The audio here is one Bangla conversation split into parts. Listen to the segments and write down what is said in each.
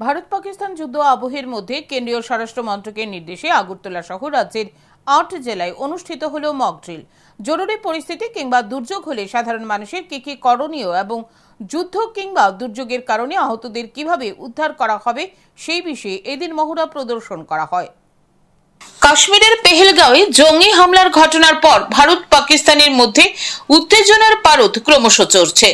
ভারত পাকিস্তান যুদ্ধ আবহের মধ্যে কেন্দ্রীয় স্বরাষ্ট্র মন্ত্রকের নির্দেশে আগরতলা সহ রাজ্যের আট জেলায় অনুষ্ঠিত হল মকড্রিল জরুরি পরিস্থিতি কিংবা দুর্যোগ হলে সাধারণ মানুষের কি কি করণীয় এবং যুদ্ধ কিংবা দুর্যোগের কারণে আহতদের কীভাবে উদ্ধার করা হবে সেই বিষয়ে এদিন মহড়া প্রদর্শন করা হয়। কাশ্মীরের পেহেলগাঁওয়ে জঙ্গি হামলার ঘটনার পর ভারত পাকিস্তানের মধ্যে উত্তেজনার পারদ ক্রমশ চড়ছে।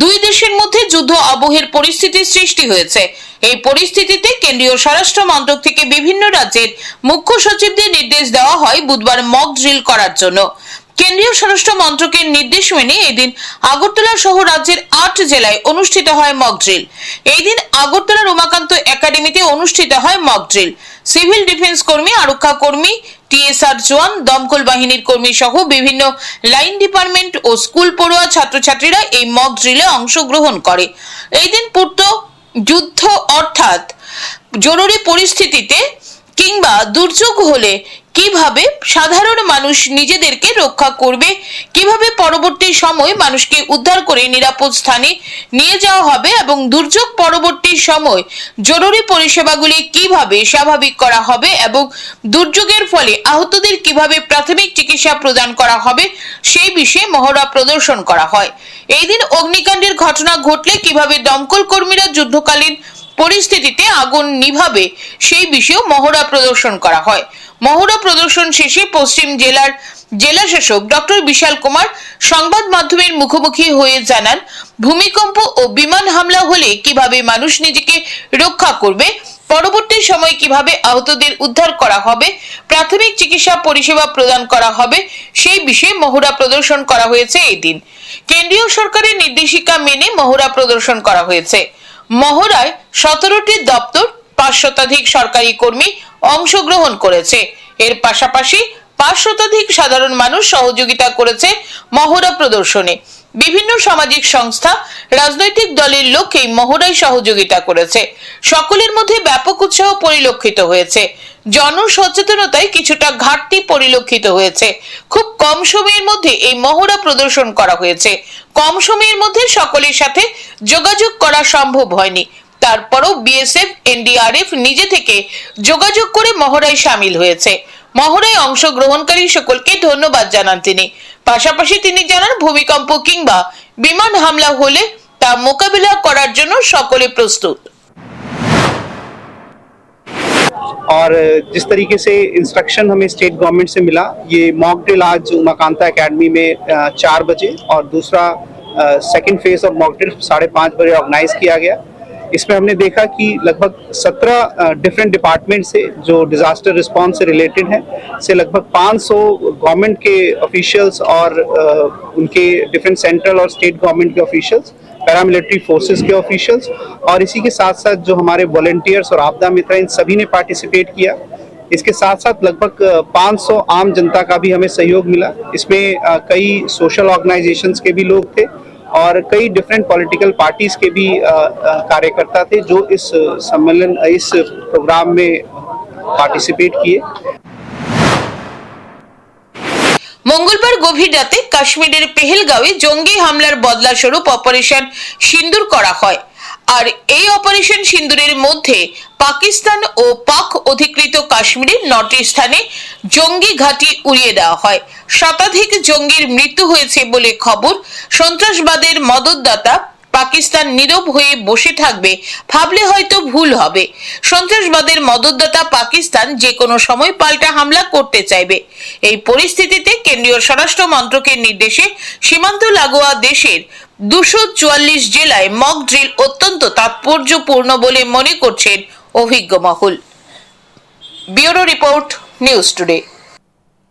দুই দেশের মধ্যে যুদ্ধ আবহের পরিস্থিতি সৃষ্টি হয়েছে। এই পরিস্থিতিতে কেন্দ্রীয় স্বরাষ্ট্র মন্ত্রক থেকে বিভিন্ন রাজ্যের মুখ্য সচিবদের নির্দেশ দেওয়া হয় বুধবার মক ড্রিল করার জন্য। কেন্দ্রীয় স্বরাষ্ট্র মন্ত্রকের নির্দেশ মেনে এদিন আগরতলা সহ রাজ্যের আট জেলায় অনুষ্ঠিত হয় মক ড্রিল এই দিন আগরতলার উমাকান্ত একাডেমিতে অনুষ্ঠিত হয় মক ড্রিল সিভিল ডিফেন্স কর্মী, আরক্ষা কর্মী, টিএসআর জওয়ান, দমকল বাহিনীর কর্মী সহ বিভিন্ন লাইন ডিপার্টমেন্ট ও স্কুল পড়ুয়া ছাত্রছাত্রীরা এই মক ড্রিলে অংশগ্রহণ করে। এই দিন পূর্ত যুদ্ধ অর্থাৎ জরুরি পরিস্থিতিতে কিংবা দুর্যোগ হলে কীভাবে সাধারণ মানুষ নিজেদেরকে রক্ষা করবে? কীভাবে পরবর্তী সময় মানুষকে উদ্ধার করে নিরাপদ স্থানে নিয়ে যাওয়া হবে এবং দুর্যোগ পরবর্তী সময় জরুরি পরিষেবাগুলি কীভাবে স্বাভাবিক করা হবে এবং দুর্যোগের ফলে আহতদের কীভাবে প্রাথমিক চিকিৎসা প্রদান করা হবে, সেই বিষয়ে মহড়া প্রদর্শন করা হয়। এই দিন অগ্নিকাণ্ডের ঘটনা ঘটলে কীভাবে দমকল কর্মীরা যুদ্ধকালীন পরিস্থিতিতে আগুন নিভাবে, সেই বিষয়েও মহড়া প্রদর্শন করা হয়। মহড়া প্রদর্শন শেষে পশ্চিম জেলার জেলা শাসক ডক্টর বিশাল কুমার সংবাদ মাধ্যমের মুখোমুখি হয়ে জানান, ভূমিকম্প ও বিমান হামলা হলে কীভাবে মানুষ নিজেকে রক্ষা করবে, পরবর্তী সময় কীভাবে আহতদের উদ্ধার করা হবে, প্রাথমিক চিকিৎসা পরিষেবা প্রদান করা হবে, সেই বিষয়ে মহড়া প্রদর্শন করা হয়েছে এই দিন। কেন্দ্রীয় সরকারের নির্দেশিকা মেনে মহড়া প্রদর্শন করা হয়েছে। মহড়ায় সতেরোটি দপ্তর পাঁচ শতাধিক সরকারি কর্মী অংশগ্রহণ করেছে। এর পাশাপাশি পাঁচ শতাধিক সাধারণ মানুষ সহযোগিতা করেছে মহড়া প্রদর্শনে। বিভিন্ন সামাজিক সংস্থা, রাজনৈতিক দলের লোক এই মহড়ায় সহযোগিতা করেছে। সকলের মধ্যে ব্যাপক উৎসাহ পরিলক্ষিত হয়েছে। জনসচেতনতায় কিছুটা ঘাটতি পরিলক্ষিত হয়েছে। খুব কম সময়ের মধ্যে এই মহড়া প্রদর্শন করা হয়েছে। কম সময়ের মধ্যে সকলের সাথে যোগাযোগ করা সম্ভব হয়নি। তারপরও বিএসএফ এনডিআরএফ নিজে থেকে যোগাযোগ করে মহড়ায় সামিল হয়েছে মহড়ায় অংশগ্রহণকারী সকলকে ধন্যবাদ জানান তিনি পাশাপাশি তিনি জানান ভূমিকম্প কিংবা বিমান হামলা হলে তা মোকাবিলা করার জন্য সকলে প্রস্তুত और जिस तरीके से इंस्ट्रक्शन हमें स्टेट गवर्नमेंट से मिला ये मॉक ड्रिल आज उमाकांता एकेडमी में अ, चार बजे और दूसरा second phase of mock drill साढ़े पाँच बजे ऑर्गेनाइज किया गया इसमें हमने देखा कि लगभग सत्रह डिफरेंट डिपार्टमेंट से जो डिजास्टर रिस्पांस से रिलेटेड हैं से लगभग 500 गवर्नमेंट के ऑफिशियल्स और उनके डिफरेंट सेंट्रल और स्टेट गवर्नमेंट के ऑफिशियल्स पैरामिलिट्री फोर्सेस के ऑफिशियल्स और इसी के साथ साथ जो हमारे वॉलेंटियर्स और आपदा मित्र इन सभी ने पार्टिसिपेट किया। इसके साथ साथ लगभग अ, 500 आम जनता का भी हमें सहयोग मिला। इसमें कई सोशल ऑर्गेनाइजेशंस के भी लोग थे। और कई डिफरेंट पॉलिटिकल पार्टीज के भी अ, अ, कार्यकर्ता थे जो इस अ, सम्मेलन इस प्रोग्राम में पार्टिसिपेट किए মঙ্গলবার গভীর রাতে কাশ্মীরের পেহেলগাঁওয়ে জঙ্গি হামলার বদলা স্বরূপ অপারেশন সিন্দুর করা হয় আর এই অপারেশন সিন্দুরের মধ্যে পাকিস্তান ও পাক অধিকৃত কাশ্মীরের নটি স্থানে জঙ্গি ঘাঁটি উড়িয়ে দেওয়া হয়। শতাধিক জঙ্গির মৃত্যু হয়েছে বলে খবর সন্ত্রাসবাদের মদতদাতা পাকিস্তান নীরব হয়ে বসে থাকবে, ভাবলে হয়তো ভুল হবে। সন্ত্রাসবাদের মদতদাতা পাকিস্তান যে কোনো সময় পাল্টা হামলা করতে চাইবে। এই পরিস্থিতিতে কেন্দ্রীয় স্বরাষ্ট্র মন্ত্রকের নির্দেশে সীমান্ত লাগোয়া দেশের দুশো চুয়াল্লিশ জেলায় মক ড্রিল অত্যন্ত তাৎপর্যপূর্ণ বলে মনে করছেন অভিজ্ঞ মহল। Bureau report, news today.